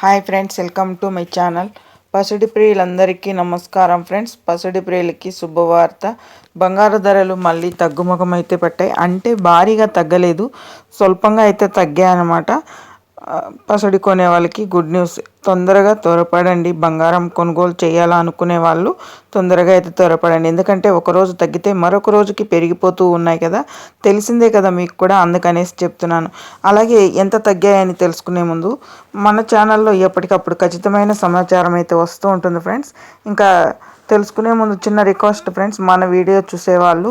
Hi friends welcome to my channel. పసిడి ప్రియులందరికీ నమస్కారం ఫ్రెండ్స్. పసిడి ప్రియులకి శుభవార్త. బంగారు ధరలు మళ్ళీ తగ్గుముఖం అయితే పట్టాయి. అంటే భారీగా తగ్గలేదు. స్వల్పంగా అయితే తగ్గాయన్నమాట. పసడి కొనే వాళ్ళకి గుడ్ న్యూస్. తొందరగా త్వరపడండి. బంగారం కొనుగోలు చేయాలనుకునే వాళ్ళు తొందరగా అయితే త్వరపడండి. ఎందుకంటే ఒక రోజు తగ్గితే మరొక రోజుకి పెరిగిపోతూ ఉన్నాయి కదా. తెలిసిందే కదా మీకు కూడా అందుకనేసి చెప్తున్నాను. అలాగే ఎంత తగ్గాయని తెలుసుకునే ముందు మన ఛానల్లో ఎప్పటికప్పుడు ఖచ్చితమైన సమాచారం అయితే వస్తూ ఉంటుంది ఫ్రెండ్స్. ఇంకా తెలుసుకునే ముందు చిన్న రిక్వెస్ట్ ఫ్రెండ్స్ మన వీడియో చూసేవాళ్ళు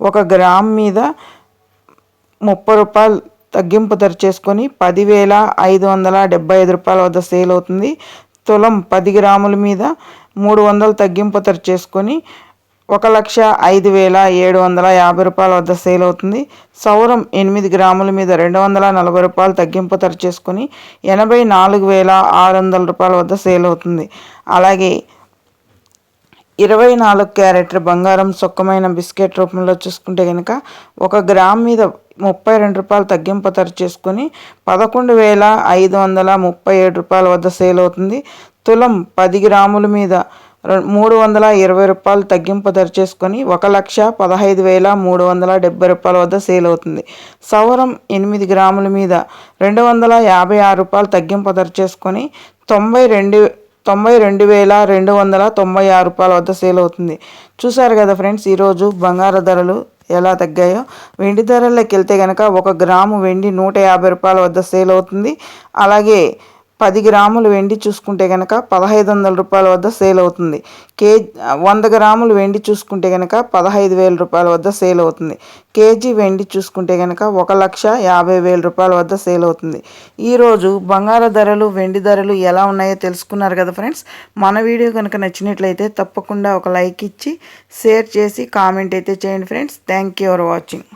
ఒక గ్రామ్ మీద ముప్పై రూపాయలు తగ్గింపు ధర చేసుకొని పదివేల ఐదు వందల డెబ్బై ఐదు రూపాయల వద్ద సేల్ అవుతుంది. తులం పది గ్రాముల మీద మూడు వందలు తగ్గింపు ధర చేసుకొని ఒక లక్ష ఐదు వేల ఏడు వందల యాభై రూపాయల వద్ద సేల్ అవుతుంది. సౌరం ఎనిమిది గ్రాముల మీద రెండు వందల నలభై రూపాయలు తగ్గింపు ధర చేసుకొని ఎనభై నాలుగు వేల ఆరు వందల రూపాయల వద్ద సేల్ అవుతుంది. అలాగే ఇరవై నాలుగు క్యారెట్ల బంగారం సొక్కమైన బిస్కెట్ రూపంలో చూసుకుంటే కనుక ఒక గ్రామ్ మీద ముప్పై రెండు రూపాయలు తగ్గింపు ధర చేసుకుని పదకొండు వేల ఐదు వందల ముప్పై ఏడు రూపాయల వద్ద సేల్ అవుతుంది. తులం పది గ్రాముల మీద మూడు వందల ఇరవై రూపాయలు తగ్గింపు ధర చేసుకొని ఒక లక్ష పదహైదు వేల మూడు వందల డెబ్బై రూపాయల వద్ద సేల్ అవుతుంది. సవరం ఎనిమిది గ్రాముల మీద రెండు వందల యాభై ఆరు రూపాయలు తగ్గింపు ధర చేసుకొని తొంభై రెండు తొంభై రెండు వేల రెండు వందల తొంభై ఆరు రూపాయల వద్ద సేల్ అవుతుంది. చూసారు కదా ఫ్రెండ్స్ ఈరోజు బంగారు ధరలు ఎలా తగ్గాయో? వెండి ధరల్లోకి వెళ్తే కనుక ఒక గ్రాము వెండి నూట యాభై రూపాయల వద్ద సేల్ అవుతుంది. అలాగే పది గ్రాములు వెండి చూసుకుంటే కనుక పదహైదు వందల రూపాయల వద్ద సేల్ అవుతుంది. కేజీ వంద గ్రాములు వెండి చూసుకుంటే కనుక పదహైదు వేల రూపాయల వద్ద సేల్ అవుతుంది. కేజీ వెండి చూసుకుంటే కనుక ఒక లక్ష యాభై వేల రూపాయల వద్ద సేల్ అవుతుంది. ఈరోజు బంగారు ధరలు వెండి ధరలు ఎలా ఉన్నాయో తెలుసుకున్నారు కదా ఫ్రెండ్స్? మన వీడియో కనుక నచ్చినట్లయితే తప్పకుండా ఒక లైక్ ఇచ్చి షేర్ చేసి కామెంట్ అయితే చేయండి friends. Thank you for watching.